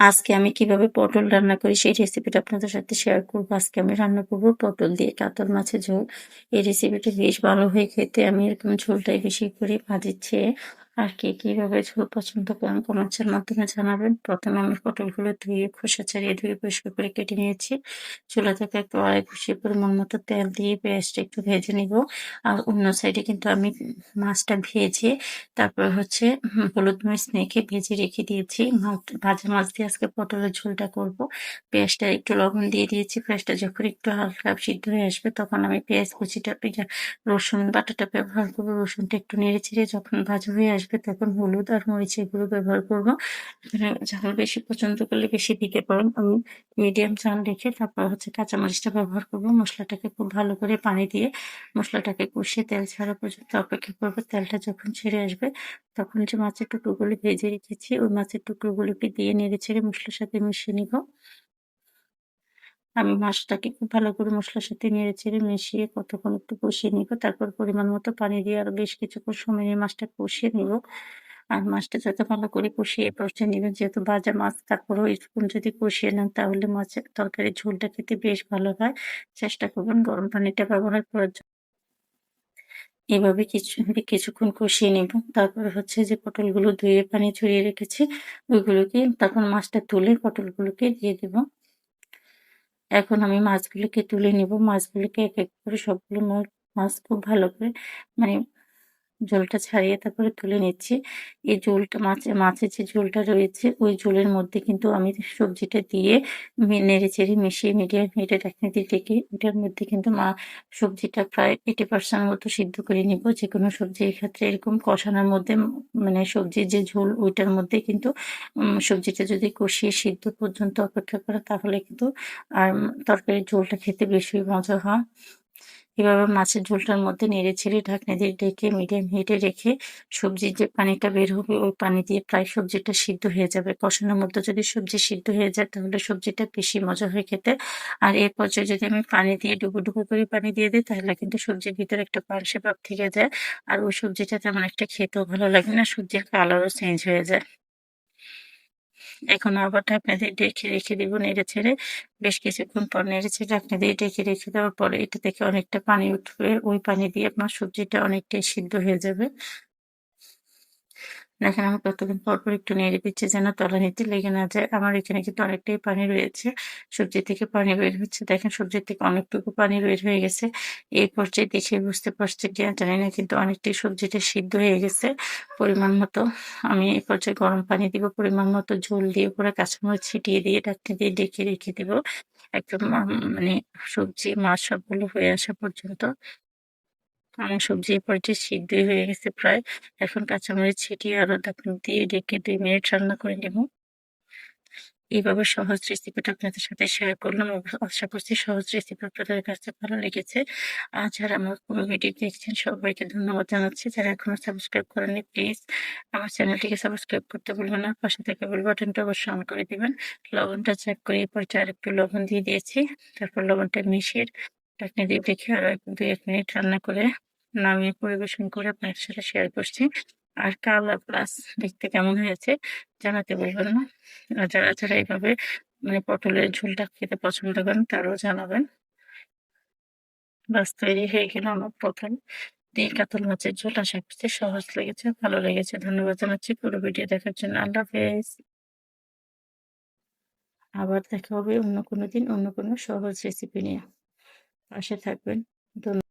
আজকে আমি কীভাবে পটল রান্না করি সেই রেসিপিটা আপনাদের সাথে শেয়ার করব। আজকে আমি রান্না করব পটল দিয়ে কাতল মাছের ঝোল। এই রেসিপিটা বেশ ভালো হয়ে খেতে আমি এরকম ঝোলটাই বেশি করে ভাজিচ্ছে। আর কে কীভাবে ঝোল পছন্দ করেন কমেন্টসের মাধ্যমে জানাবেন। প্রথমে আমি পটলগুলো ধুয়ে, খোসা ছাড়িয়ে ধুয়ে পরিষ্কার করে কেটে নিয়েছি। চুলা থেকে একটু আড়াই খুশি পরিমাণ মতো তেল দিয়ে পেঁয়াজটা একটু ভেজে নিব। আর অন্য সাইডে কিন্তু আমি মাছটা ভেজে, তারপর হচ্ছে হলুদ মরিচ মেখে ভেজে রেখে দিয়েছি। ভাজা মাছ দিয়ে আজকে পটলের ঝোলটা করব। পেঁয়াজটা একটু লবণ দিয়ে দিয়েছি। পেঁয়াজটা যখন একটু হালকা সিদ্ধ হয়ে আসবে তখন আমি পেঁয়াজ কুচিটা, রসুন বাটাটা ব্যবহার করব। রসুনটা একটু নেড়ে ছেড়ে যখন ভাজা হয়ে আসবে তখন হলুদ আর মরিচ এগুলো ব্যবহার করব। ঝাল বেশি পছন্দ করলে বেশি দিতে পারেন। আমি মিডিয়াম ঝাল রেখে তারপর হচ্ছে কাঁচামরিচটা ব্যবহার করব। মশলাটাকে খুব ভালো করে পানি দিয়ে মশলাটাকে কষিয়ে তেল ছাড়া পর্যন্ত অপেক্ষা করব। তেলটা যখন ছেড়ে আসবে তখন যে মাছের টুকরোগুলি ভেজে রেখেছি, ওই মাছের টুকরোগুলোকে দিয়ে নেড়ে ছেড়ে মশলার সাথে মিশিয়ে নিব। আমি মাছটাকে খুব ভালো করে মশলার সাথে নেড়ে চেড়ে মিশিয়ে কতক্ষণ একটু কষিয়ে নিব। তারপর পরিমাণ মতো পানি দিয়ে আরও বেশ কিছুক্ষণ সময় নিয়ে মাছটা কষিয়ে নিব। আর মাছটা যত ভালো করে কষিয়ে কষে নেবেন, যেহেতু ভাজা মাছ, তারপরও স্পুন যদি কষিয়ে নেন তাহলে মাছের তরকারি ঝোলটা খেতে বেশ ভালো হয়। চেষ্টা করবেন গরম পানিটা ব্যবহার করার জন্য। এভাবে কিছু কিছুক্ষণ কষিয়ে নেব। তারপরে হচ্ছে যে পটলগুলো ধুয়ে পানি ছড়িয়ে রেখেছি, ওইগুলোকে তখন মাছটা তুলে পটলগুলোকে দিয়ে দেব। এখন আমি মাছগুলোকে তুলে নেব। মাছগুলোকে এক এক করে সবগুলো মাছ খুব ভালো করে মানে জলটা ছাড়িয়ে তারপরে তুলে নিচ্ছি। এই জলটা মাছে, মাছের যে ঝোলটা রয়েছে, ওই ঝোলের মধ্যে কিন্তু আমি সবজিটা দিয়ে নেড়ে চেড়ে মিশিয়ে মিডিয়াম ঢাকনি দিয়ে ডেকে ওটার মধ্যে কিন্তু মা সবজিটা প্রায় এইটি পার্সেন্ট মতো সিদ্ধ করে নিব। যে কোনো সবজি ক্ষেত্রে এরকম কষানোর মধ্যে মানে সবজির যে ঝোল, ওইটার মধ্যে কিন্তু সবজিটা যদি কষিয়ে সিদ্ধ পর্যন্ত অপেক্ষা করে, তাহলে কিন্তু আর তরকারির ঝোলটা খেতে বেশি মজা হয়। এভাবে মাছের ঝোলটার মধ্যে নেড়ে ছেড়ে ঢাকনা দিয়ে ডেকে মিডিয়াম হিটে রেখে সবজির যে পানিটা বের হবে, ওই পানি দিয়ে প্রায় সবজিটা সিদ্ধ হয়ে যাবে। কষানোর মধ্যে যদি সবজি সিদ্ধ হয়ে যায়, তাহলে সবজিটা বেশি মজা হয়ে খেতে। আর এর পর্যায়ে যদি আমি পানি দিয়ে ডুবো ডুবো করে পানি দিয়ে দিই, তাহলে কিন্তু সবজির ভিতরে একটা পালসে ভাব থেকে যায়। আর ওই সবজিটা তেমন একটা খেতেও ভালো লাগে না, সবজির কালারও চেঞ্জ হয়ে যায়। এখন আবারটা আপনাদের ডেকে রেখে দিব নেড়ে ছেড়ে। বেশ কিছুক্ষণ পর নেড়ে ছেড়ে আপনাদের ডেকে রেখে দেওয়ার পরে এটা থেকে অনেকটা পানি উঠবে। ওই পানি দিয়ে আপনার সবজিটা অনেকটাই সিদ্ধ হয়ে যাবে। দেখেন আমি কতদিন পর পর একটু নেড়ে দিচ্ছি যেন তলা নিতে লেগে না যায়। আমার এখানে কিন্তু অনেকটাই পানি রয়েছে। সবজি থেকে পানি বের হচ্ছে। দেখেন, সবজির থেকে অনেকটুকু পানি বের হয়ে গেছে। এই পর্যায়ে দেখে বুঝতে পারছি কি জানি না, কিন্তু অনেকটাই সবজিটা সিদ্ধ হয়ে গেছে পরিমাণ মতো। আমি এই পর্যায়ে গরম পানি দিব, পরিমাণ মতো ঝোল দিয়ে পরে কাঁচামরিচ ছিটিয়ে দিয়ে ডাকতে দিয়ে ডেকে রেখে দিব। একদম মানে সবজি, মাছ সবগুলো হয়ে আসা পর্যন্ত। আমার সবজি এই পর্যায়ে সিদ্ধই হয়ে গেছে প্রায়। এখন কাঁচামরিচ ছিটিয়ে আরও ঢাকনি দিয়ে ডেকে দুই মিনিট রান্না করে নেব। এইভাবে সহজ রেসিপিটা আপনাদের সাথে শেয়ার করলাম আশা করছি সহজ রেসিপি আপনাদের কাছে ভালো লেগেছে। আর যারা আমার পুরো ভিডিও দেখছেন সবাইকে ধন্যবাদ জানাচ্ছি। যারা এখনও সাবস্ক্রাইব করেনি প্লিজ আমার চ্যানেলটিকে সাবস্ক্রাইব করতে বলবেন না। পাশে থেকে বেল বাটনটা অবশ্যই অন করে দিবেন। লবণটা চেক করে এই পর্যায়ে আর একটু লবণ দিয়ে দিয়েছি। তারপর লবণটা মিশিয়ে ঢাকনি দিয়ে রেখে আরও দুই এক মিনিট রান্না করে নামিয়ে পরিবেশন করে আপনার সাথে শেয়ার করছি। আর কালার প্লাস দেখতে কেমন হয়েছে জানাতে বলবেন না। যারা যারা এইভাবে মানে পটলের ঝোলটা খেতে পছন্দ করেন তারাও জানাবেন। বাস তৈরি হয়ে গেল আমার প্রথম দিয়ে কাতল মাছের ঝোল। আশা করছি সহজ লেগেছে, ভালো লেগেছে। ধন্যবাদ জানাচ্ছি। পুরো ভিডিও দেখার জন্য আল্লাহ হাফেজ। আবার দেখা হবে অন্য কোনো দিন, অন্য কোনো সহজ রেসিপি নিয়ে। পাশে থাকবেন। ধন্যবাদ।